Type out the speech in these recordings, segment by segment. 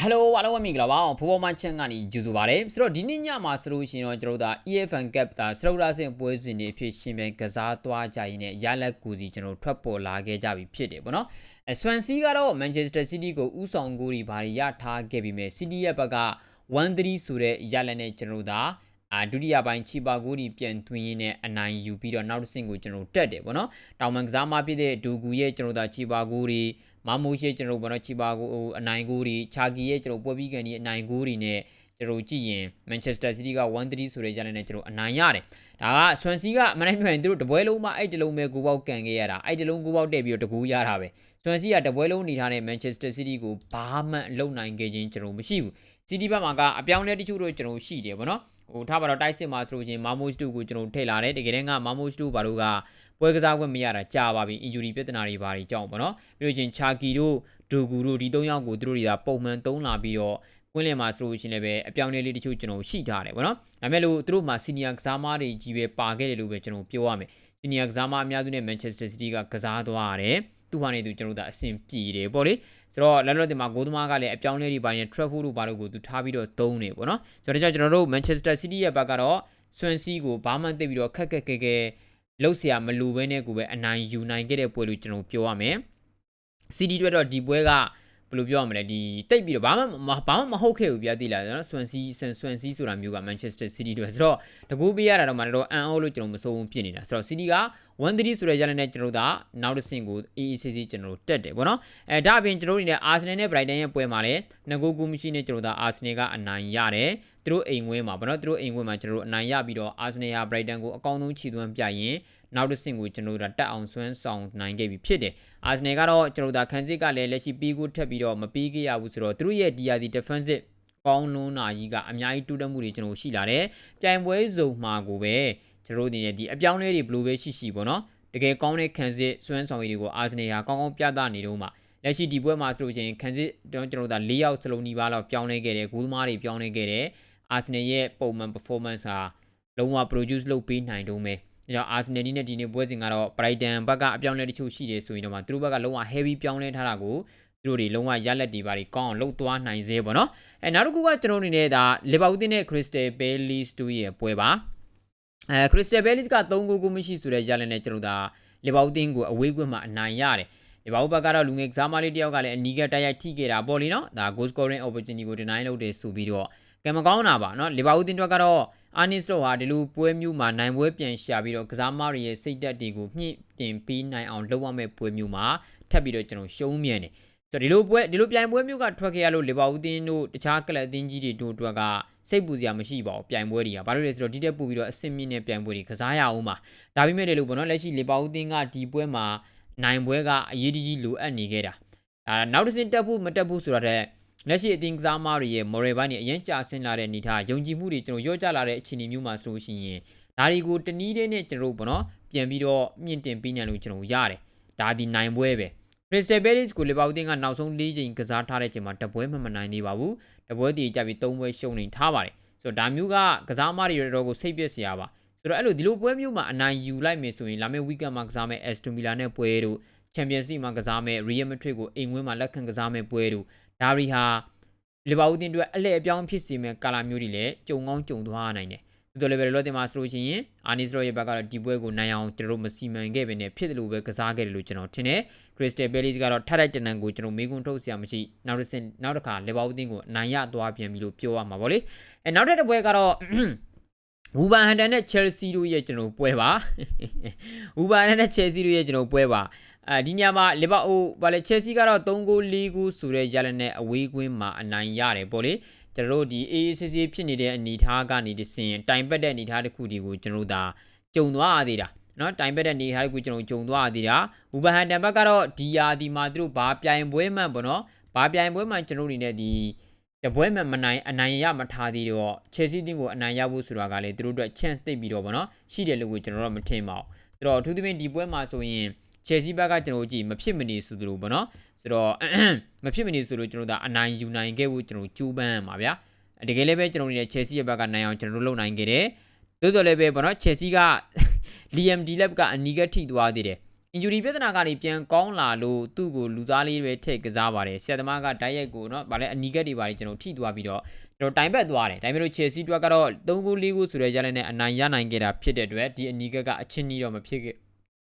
ဟယ်လိုအားလုံးပဲမင်္ဂလာပါဖိုးပေါ်မချန်ကနေကြိုဆိုပါရစေဆိုတော့ဒီနေ့ညမှာဆိုလို့ရှိရင်တော့ကျွန်တော်တို့ဒါ EFN Cup ဒါစရုပ်ရာစင်ပွဲစဉ်တွေဖြစ်ရှင်ပြန်ကစားသွားကြရင်းနဲ့ရလက်ကူစီကျွန်တော်ထွက်ပေါ်လာခဲ့ကြပြီဖြစ်တယ်ပေါ့နော်အဲဆွမ်စီကတော့ Manchester City ကိုဥဆောင်ကိုရီဘာတွေရထားခဲ့ပြီးမြဲ City ရဲ့ဘက်က1-3ဆိုတဲ့ရလက်နဲ့ကျွန်တော်တို့ဒါအာဒုတိယပိုင်းချီပါကိုဒီပြန်သွင်းရင်းနဲ့အနိုင်ယူပြီးတော့နောက်တစ်ဆင့်ကိုကျွန်တော်တက်တယ်ပေါ့နော်တောင်မန်ကစားမဖြစ်တဲ့ဒူဂူရဲ့ကျွန်တော်တို့ချီပါကိုဒီ မမိုးရဲ့ကျွန်တော်တို့ဘောနော်ချီပါကိုအနိုင်ကိုဒီချာကီရဲ့ကျွန်တော်ပွဲပြီးကန်ဒီအနိုင်ကိုဒီနဲ့ ကျွန်တော်ကြည့်ရင် Manchester City က1-3ဆိုတဲ့ကြတဲ့နဲ့ကျွန်တော်အနိုင်ရတယ်။ဒါက Swansea ကမနိုင်မြန်သူတို့တပွဲလုံးမှအဲ့တလုံးပဲကိုပေါက်ကန်ခဲ့ရတာအဲ့တလုံးကိုပေါက်တက်ပြီးတော့တကူရတာပဲ။ Swansea ကတပွဲလုံးနေထားတဲ့ Manchester City ကိုဘာမှလုံနိုင်ခဲ့ခြင်းကျွန်တော်မရှိဘူး။ City ဘက်မှာကအပြောင်းလဲတချို့တော့ကျွန်တော်ရှိတယ်ဗောနော်။ဟိုထားပါတော့တိုက်စစ်မှာဆိုလို့ချင်းမာမို့စ်တူကိုကျွန်တော်ထည့်လာတယ်တကယ်တမ်းကမာမို့စ်တူဘာလို့ကပွဲကစားခွင့်မရတာကြာပါပြီ injury ပြဿနာတွေဘာတွေကြောင့်ပေါ့နော်ပြီးလို့ချင်းချာကီတို့ဒူဂူတို့ဒီ၃ယောက်ကိုသူတို့တွေကပုံမှန်သုံးလာပြီးတော့ ကွင်းလင်မှာဆိုလို့ရှိရင်လည်းအပြောင်းအလဲလေးတချို့ကျွန်တော်ရှိထားတယ်ပေါ့နော်ဒါပေမဲ့လို့သူတို့မှာ senior ကစားမတွေကြီးပဲပါခဲ့တယ်လို့ပဲကျွန်တော်ပြောရမယ် senior ကစားမအများစုနဲ့ Manchester City ကကစားသွားရတယ်သူဟာနေသူကျွန်တော်တို့အဆင်ပြေတယ်ပေါ့လေဆိုတော့လက်လော့တင်မှာဂိုးသမားကလည်းအပြောင်းလဲတွေပါရင် Trafford တို့ဘာလို့ကိုသူထားပြီးတော့သုံးနေပေါ့နော်ဆိုတော့ကျွန်တော်တို့ Manchester City ရဲ့ဘက်ကတော့ Swansea ကိုဘာမှသိပြီးတော့ခက်ခက်ခဲခဲလှုပ်เสียမလူဘဲနဲ့ကိုပဲအနိုင်ယူနိုင်ခဲ့တဲ့ပွဲလို့ကျွန်တော်ပြောရမယ် CD အတွက်တော့ဒီပွဲက ဘယ်လိုပြောရမလဲဒီတိတ်ပြီးတော့ဘာမှဘာမှမဟုတ်ခဲ့ဘူးပြသိလားကျွန်တော်ဆွန်စီဆန်ဆွန်စီဆိုတာမျိုးက Manchester City တွေဆိုတော့တကူပေးရတာတော့မှတော့အန်အောလို့ကျွန်တော်မစိုးဘူးဖြစ်နေတာဆိုတော့ City က1-3ဆိုတဲ့ရလနဲ့ကျွန်တော်တို့ကနောက်တစ်ဆင့်ကို AACC ကျွန်တော်တို့တက်တယ်ဗောနော်အဲဒါအပြင်ကျွန်တော်တို့နေနဲ့ Arsenal နဲ့ Brighton ရဲ့ပွဲမှာလည်းငကိုကူမရှိနဲ့ကျွန်တော်တို့က Arsenal ကအနိုင်ရတယ်သူတို့အိမ်ဝဲမှာဗောနော်သူတို့အိမ်ဝဲမှာကျွန်တော်တို့အနိုင်ရပြီးတော့ Arsenal ဟာ Brighton ကိုအကောင်းဆုံးခြေသွမ်းပြရင် နောက်တစ်ဆင့်ကိုကျွန်တော်တို့တက်အောင်ဆွမ်းဆောင်နိုင်ခဲ့ပြီဖြစ်တယ်။အာဆနယ်ကတော့ကျွန်တော်တို့ခန်းစစ်ကလည်းလက်ရှိပြီးကိုထက်ပြီးတော့မပြီးခဲ့ရဘူးဆိုတော့သူတို့ရဲ့ DRD defensive ကောင်းလွန်းနာကြီးကအများကြီးတူးတက်မှုတွေကျွန်တော်ရှိလာတယ်။ပြိုင်ပွဲစုံမှာကိုပဲကျွန်တော်တို့ဒီအပြောင်းလဲတွေဘလို့ပဲရှိရှိပေါ့နော်။တကယ်ကောင်းတဲ့ခန်းစစ်ဆွမ်းဆောင်ရည်တွေကိုအာဆနယ်ဟာကောင်းကောင်းပြသနေတော့မှလက်ရှိဒီပွဲမှာဆိုလို့ချင်းခန်းစစ်ကျွန်တော်တို့ဒါ၄ယောက်စလုံးဒီပါလောက်ပြောင်းလဲခဲ့တယ်ဂိုးသမားတွေပြောင်းလဲခဲ့တယ်အာဆနယ်ရဲ့ပုံမှန် performance ဟာလုံးဝ produce လုပ်ပေးနိုင်တော့မယ် ဒါကြောင့်အာဆင်နယ်နဲ့ဒီနေ့ပွဲစဉ်ကတော့ Brighton ဘက်ကအပြောင်းလဲတချို့ရှိတယ်ဆိုရင်တော့မှသူတို့ဘက်ကလုံးဝ heavy ပြောင်းလဲထားတာကိုသူတို့တွေလုံးဝရလက်တွေပါတွေကောင်းအောင်လှုပ်သွားနိုင်စေပေါ့နော်အဲနောက်တစ်ခုကကျွန်တော်အနေနဲ့ဒါ Liverpool နဲ့ Crystal Palace တို့ရဲ့ပွဲပါအဲ Crystal Palace က3ဂိုးကိုမရှိဆိုတဲ့ရလက်နဲ့ကျွန်တော်ဒါ Liverpool တင်းကိုအဝေးကွင်းမှာအနိုင်ရတယ်ဒီဘောက်ဘက်ကတော့လူငယ်ကစားမလေးတယောက်ကလည်းအနီးကတိုက်ရိုက်ထိခဲ့တာပေါ့လीနော်ဒါ goal scoring opportunity ကို deny လုပ်တယ်ဆိုပြီးတော့ကံ မကောင်းတာပါနော်လီဗာပူးတင်တွက်ကတော့အာနစ်တို့ဟာဒီလိုပွဲမျိုးမှာနိုင်ပွဲပြန်ရှာပြီးတော့ကစားမတွေရဲ့စိတ်သက်တွေကိုမြင့်တင်ပြီးနိုင်အောင်လုပ်ရမယ့်ပွဲမျိုးမှာထပ်ပြီးတော့ကျွန်တော်ရှုံးမြန်တယ်ဆိုတော့ဒီလိုပွဲဒီလိုပြိုင်ပွဲမျိုးကထွက်ခဲ့ရလို့လီဗာပူးတင်တို့တခြားကလပ်အသင်းကြီးတွေတို့အတွက်ကစိတ်ပူစရာမရှိပါဘူးပြိုင်ပွဲတွေကဘာလို့လဲဆိုတော့ဒီတက်ပူပြီးတော့အဆင့်မြင့်တဲ့ပြိုင်ပွဲတွေကစားရအောင်ပါဒါပေမဲ့လည်းလို့ပေါ့နော်လက်ရှိလီဗာပူးတင်ကဒီပွဲမှာနိုင်ပွဲကအရေးကြီးလိုအပ်နေခဲ့တာအာနောက်တစ်ဆင့်တက်ဖို့မတက်ဖို့ဆိုတာတဲ့ လက်ရှိအသင်းကစားမတွေရဲ့ moral ဘိုင်းတွေအရင်ကြာဆင်းလာတဲ့အနေထားယုံကြည်မှုတွေကျွန်တော်ရော့ကျလာတဲ့အခြေအနေမျိုးမှာဆိုလို့ရှိရင်ဒါတွေကိုတနည်းတည်းနဲ့ကျွန်တော်တို့ပေါ့နော်ပြန်ပြီးတော့မြင့်တင်ပေးနိုင်လို့ကျွန်တော်ရတယ်ဒါဒီနိုင်ပွဲပဲ Crystal Palace ကိုလီဗာပူးတင်းကနောက်ဆုံး၄ချိန်ကစားထားတဲ့ချိန်မှာတပွဲမှမနိုင်သေးပါဘူးတပွဲတည်ကြပြီး၃ပွဲရှုံးနေထားပါတယ်ဆိုတော့ဒါမျိုးကကစားမတွေတော်ကိုစိတ်ပျက်စရာပါဆိုတော့အဲ့လိုဒီလိုပွဲမျိုးမှာအနိုင်ယူလိုက်မယ်ဆိုရင်လာမယ့် weekend မှာကစားမယ့် Aston Villa နဲ့ပွဲတို့ Champions League မှာကစားမယ့် Real Madrid ကိုအိမ်ဝင်းမှာလက်ခံကစားမယ့်ပွဲတို့ ဒါရီဟာလီဗာပူးတင်အတွက်အလှည့်အပြောင်းဖြစ်စေမဲ့ကာလာမျိုးတွေလည်းကြုံကောင်းကြုံသွားနိုင်တယ်။တော်တော်လေးပဲလောတင်မှာဆိုလို့ရှိရင်အာနီစရောရဲ့ဘက်ကတော့ဒီပွဲကိုနိုင်အောင်ကျွန်တော်တို့မစီမံခဲ့ပဲနဲ့ဖြစ်တယ်လို့ပဲကစားခဲ့တယ်လို့ကျွန်တော်ထင်တယ်။ Crystal Palace ကတော့ထထိုက်တနန်ကိုကျွန်တော်မေးခွန်းထုတ်စရာမရှိနောက်တစ်ဆင့်နောက်တစ်ခါလီဗာပူးတင်ကိုနိုင်ရသွားပြန်ပြီလို့ပြောရမှာပေါ့လေ။အဲနောက်တစ်ပွဲကတော့ ဝူဘန်ဟန်တန်နဲ့ Chelsea တို့ရဲ့ကျွန်တော်ပွဲပါဝူဘန်ဟန်တန်နဲ့ Chelsea တို့ရဲ့ကျွန်တော်ပွဲပါအဲဒီညမှာလီဗာပူးဗာလေ Chelsea ကတော့3ဂိုး4ဂိုးဆိုတဲ့ရလနဲ့အဝေးကွင်းမှာအနိုင်ရတယ်ပေါ့လေကျွန်တော်တို့ဒီ AACC ဖြစ်နေတဲ့အနေအထားကနေတဆင်တိုင်ပတ်တဲ့အနေအထားတစ်ခုဒီကိုကျွန်တော်တို့ဒါကြုံသွားရသေးတာနော်တိုင်ပတ်တဲ့အနေအထားတစ်ခုကျွန်တော်ကြုံသွားရသေးတာဝူဘန်ဟန်တန်ဘက်ကတော့ဒီယာဒီမှာသူတို့ဘာပြိုင်ပွဲမှန်ပေါ့နော်ဘာပြိုင်ပွဲမှန်ကျွန်တော်တို့နေနဲ့ဒီ တပွဲမှမနိုင်အနိုင်ရမထားသေးတော့ Chelsea တင်းကိုအနိုင်ရဖို့ဆိုတာကလည်းသူတို့အတွက် chance သိပ်ပြီးတော့ဗောနော်ရှိတယ်လို့ကျွန်တော်တို့မထင်ပါဘူးဆိုတော့အထူးသဖြင့်ဒီပွဲမှာဆိုရင် Chelsea ဘက်ကကျွန်တော်ကြည့်မဖြစ်မနေဆိုသလိုဗောနော်ဆိုတော့မဖြစ်မနေဆိုလို့ကျွန်တော်တို့အနိုင်ယူနိုင်ခဲ့ဖို့ကျွန်တော်ကြိုးပမ်းမှာဗျာတကယ်လည်းပဲကျွန်တော်တို့ Chelsea ရဲ့ဘက်ကနိုင်အောင်ကျွန်တော်တို့လုပ်နိုင်ခဲ့တယ်တိုးတော်လည်းပဲဗောနော် Chelsea က Liam Delap ကအနီးကထိသွားသေးတယ် injury ပြဿနာကနေပြန်ကောင်းလာလို့သူ့ကိုလူသားလေးပဲထည့်ကစားပါတယ်ဆက်သမားကတိုက်ရိုက်ကိုနော်ဗာလဲအနီးကက်တွေပါတယ်ကျွန်တော်ထိသွားပြီးတော့ကျွန်တော်တိုင်ဘက်သွားတယ်ဒါပေမဲ့လို့ Chelsea တွက်ကတော့3ဂိုး4ဂိုးဆိုတဲ့ရလနဲ့အနိုင်ရနိုင်ခဲ့တာဖြစ်တဲ့အတွက်ဒီအနီးကက်ကအချင်းကြီးတော့မဖြစ်ခဲ့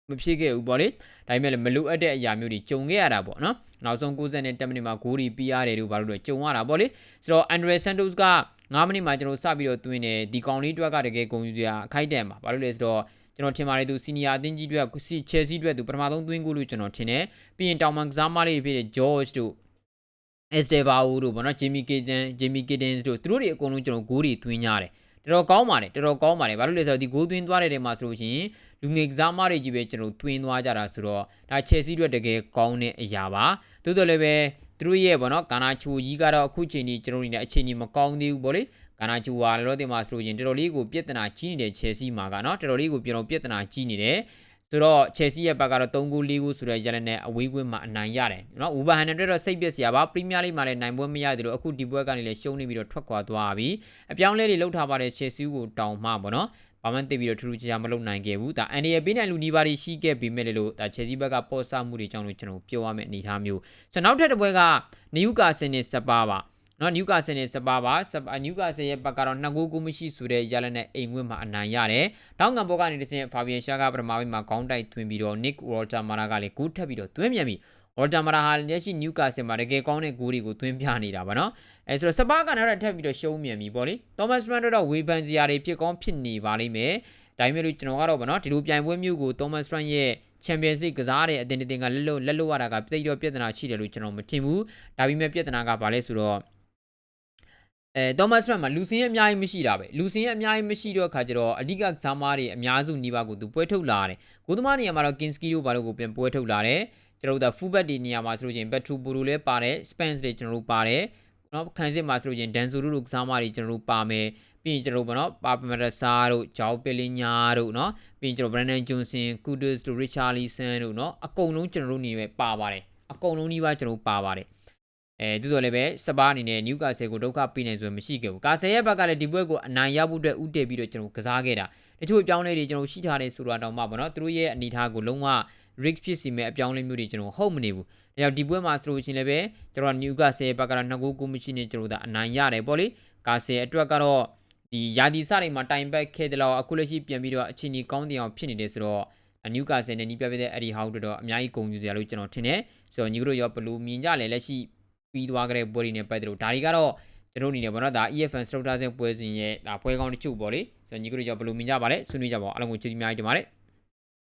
မဖြစ်ခဲ့ဘူးပေါ့လေဒါပေမဲ့လည်းမလိုအပ်တဲ့အရာမျိုးတွေကြုံခဲ့ရတာပေါ့နော်နောက်ဆုံး90နဲ့10မိနစ်မှာဂိုးတွေပြီးရတယ်လို့ဘာလို့လဲကြုံရတာပေါ့လေဆိုတော့ Andre Santos က9မိနစ်မှာကျွန်တော်စပြီးတော့တွင်တယ်ဒီကောင်လေးတွက်ကတကယ်ဂုဏ်ယူစရာအခိုက်တန်ပါဘာလို့လဲဆိုတော့ ကျွန်တော်ထင်ပါတယ်သူစီနီယာအသင်းကြီးအတွက်စီချယ်ဆီအတွက်သူပထမဆုံးသွင်းကိုလို့ကျွန်တော်ထင်တယ်ပြီးရင်တောင်မန်ကစားမလေးဖြစ်တဲ့ George တို့ Estevao တို့ပေါ့နော် Jimmy Kitten Jimmy Kittens တို့သူတို့တွေအကုန်လုံးကျွန်တော်ဂိုးတွေသွင်းကြတယ်တော်တော်ကောင်းပါတယ်တော်တော်ကောင်းပါတယ်ဘာလို့လဲဆိုတော့ဒီဂိုးသွင်းသွားတဲ့နေရာမှာဆိုလို့ရှိရင်လူငယ်ကစားမတွေကြီးပဲကျွန်တော်သွင်းသွားကြတာဆိုတော့ဒါ Chelsea အတွက်တကယ်ကောင်းတဲ့အရာပါတိုးတော်လည်းပဲသူတို့ရဲ့ပေါ့နော်ကာနာချိုကြီးကတော့အခုချိန်ကြီးကျွန်တော်တို့နေအခြေအနေမကောင်းသေးဘူးပေါ့လေ ကာနာချိုဟာလောတင်မှာဆိုလို့ရင်တော်တော်လေးကိုပြဿနာကြီးနေတဲ့ Chelsea မှာကနော်တော်တော်လေးကိုကျွန်တော်ပြဿနာကြီးနေတယ်ဆိုတော့ Chelsea ရဲ့ဘက်ကတော့3ဂိုး4ဂိုးဆိုတဲ့ရလနဲ့အဝေးကွင်းမှာအနိုင်ရတယ်เนาะ Wolverhampton အတွက်တော့စိတ်ပျက်စရာပါ Premier League မှာလည်းနိုင်ပွဲမရသေးလို့အခုဒီပွဲကနေလည်းရှုံးနေပြီးတော့ထွက်ခွာသွားပြီအပြောင်းလဲတွေလှုပ်ထားပါတယ် Chelsea ကိုတောင်းမှပေါ့เนาะဘာမှသိပြီးတော့ထူးထူးခြားခြားမလုပ်နိုင်ခဲ့ဘူးဒါအန်ဒီရဲ့ပေးနိုင်လူနီးပါးတွေရှိခဲ့ပြီးမဲ့လို့ဒါ Chelsea ဘက်ကပေါ်ဆမှုတွေကြောင့်လို့ကျွန်တော်ပြောရမယ့်အနေအထားမျိုးဆိုတော့နောက်ထပ်တစ်ပွဲက Newcastle နဲ့စပါပါ နော်နျူကာဆယ်နဲ့စပါပါနျူကာဆယ်ရဲ့ဘက်ကတော့နှစ်ဂိုးကိုမရှိဆိုတဲ့ရလနဲ့အိမ်ဝင်းမှာအနိုင်ရတယ်။တောင်းငံဘောကနေတစ်ဆင့်ဖာဘီယန်ရှာကပထမပိုင်းမှာခေါင်းတိုက်သွင်းပြီးတော့ Nick Walter Mara ကလည်းဂိုးထပ်ပြီးတော့သွင်းပြန်ပြီ။ Walter Mara ဟာလက်ရှိနျူကာဆယ်မှာတကယ်ကောင်းတဲ့ဂိုးတွေကိုသွင်းပြနေတာပါနော်။အဲဆိုတော့စပါကနောက်ထပ်ပြီးတော့ရှုံးမြန်ပြီပေါ့လေ။ Thomas Frank တော့ဝေဖန်စရာတွေဖြစ်ကောင်းဖြစ်နေပါလိမ့်မယ်။ဒါပေမဲ့လို့ကျွန်တော်ကတော့ဗောနော်ဒီလိုပြိုင်ပွဲမျိုးကို Thomas Frank ရဲ့ Champions League ကစားတဲ့အတင်းတင်းကလက်လို့လက်လို့ရတာကပြည့်တော့ပြဿနာရှိတယ်လို့ကျွန်တော်မထင်ဘူး။ဒါပေမဲ့ပြဿနာကဘာလဲဆိုတော့ အဲ Thomas Trump မှာလူစင်းရဲ့အများကြီးမရှိတာပဲလူစင်းရဲ့အများကြီးမရှိတော့အခါကျတော့အဓိကကစားမားတွေအများစုနီးပါးကိုသူပွဲထုတ်လာတယ်ကိုသမားနေရာမှာတော့ Kinski တို့ဘာလို့ကိုပြန်ပွဲထုတ်လာတယ်ကျွန်တော်တို့က fullback ဒီနေရာမှာဆိုလို့ချင်း Petru Poro လည်းပါတယ် Spence တွေကျွန်တော်တို့ပါတယ်နော်ခန်းစစ်မှာဆိုလို့ချင်း Danzo တို့ကစားမားတွေကျွန်တော်တို့ပါမယ်ပြီးရင်ကျွန်တော်တို့ဗောနော်ပါပမရဆာတို့ဂျောက်ပလင်ညာတို့နော်ပြီးရင်ကျွန်တော် Brandon Johnson Kudus တို့ Richarlison တို့နော်အကုန်လုံးကျွန်တော်တို့နေပဲပါပါတယ်အကုန်လုံးနီးပါးကျွန်တော်ပါပါတယ် အဲသို့တော်လည်းပဲစပါးအနေနဲ့နျူကာဆယ်ကိုဒုက္ခပေးနိုင်ဆိုမရှိခဲ့ဘူးကာဆယ်ရဲ့ဘက်ကလည်းဒီဘွဲကိုအနိုင်ရဖို့အတွက်ဥတည်ပြီးတော့ကျွန်တော်ကစားခဲ့တာတချို့အပြောင်းလဲတွေကျွန်တော်ရှိထားတယ်ဆိုတာတောင်မှပေါ့နော်သူတို့ရဲ့အနေအထားကိုလုံးဝ risk ဖြစ်စီမဲ့အပြောင်းလဲမျိုးတွေကျွန်တော်ဟုတ်မနေဘူးဒါကြောင့်ဒီဘွဲမှာဆိုလို့ရှိရင်လည်းပဲကျွန်တော်နျူကာဆယ်ဘက်ကလည်းနှစ်ကိုကိုမရှိနေကျွန်တော်တို့အနိုင်ရတယ်ပေါ့လေကာဆယ်အတွက်ကတော့ဒီယာဒီစတွေမှာတိုင်ဘက်ခဲ့တယ်လို့အခုလက်ရှိပြန်ပြီးတော့အချိန်ကြီးကောင်းတင်အောင်ဖြစ်နေတယ်ဆိုတော့နျူကာဆယ်နဲ့နီးပြပြတဲ့အဲ့ဒီဟောက်တော့အများကြီးဂုဏ်ယူစရာလို့ကျွန်တော်ထင်တယ်ဆိုတော့ညီတို့ရောဘလို့မြင်ကြလဲလက်ရှိ ပြီးသွားကြတဲ့ပွဲတွေနဲ့ပတ်သက်လို့ဒါတွေကတော့ကျွန်တော်အနေနဲ့ပေါ့နော်ဒါ EFN Structure စဉ်ပွဲစဉ်ရဲ့ဒါပွဲကောင်းတစ်ချို့ပေါ့လေဆိုတော့ညီကတို့ကြောင့်ဘယ်လိုမြင်ကြပါလဲဆွေးနွေးကြပါအောင်အားလုံးကိုကျေးဇူးများကြီးတင်ပါတယ်